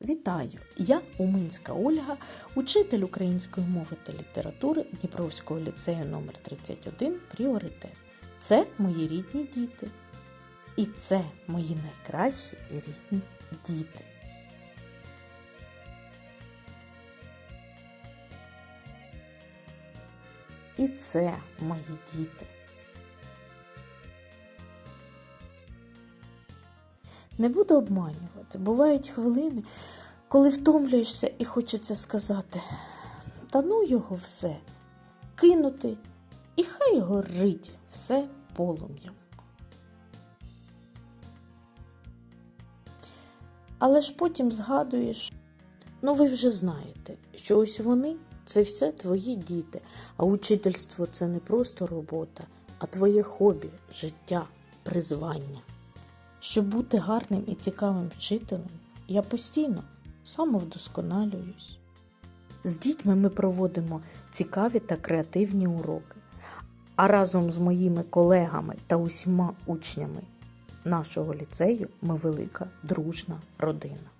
Вітаю! Я Уминська Ольга, учитель української мови та літератури Дніпровського ліцею номер 31 Пріоритет. Це мої рідні діти. І це мої найкращі рідні діти. І це мої діти. Не буду обманювати. Бувають хвилини, коли втомлюєшся і хочеться сказати: та ну його все, кинути, і хай горить все полум'ям. Але ж потім згадуєш, ну ви вже знаєте, що ось вони це все твої діти, а учительство це не просто робота, а твоє хобі, життя, призвання. Щоб бути гарним і цікавим вчителем, я постійно самовдосконалююсь. З дітьми ми проводимо цікаві та креативні уроки, а разом з моїми колегами та усіма учнями нашого ліцею ми велика дружна родина.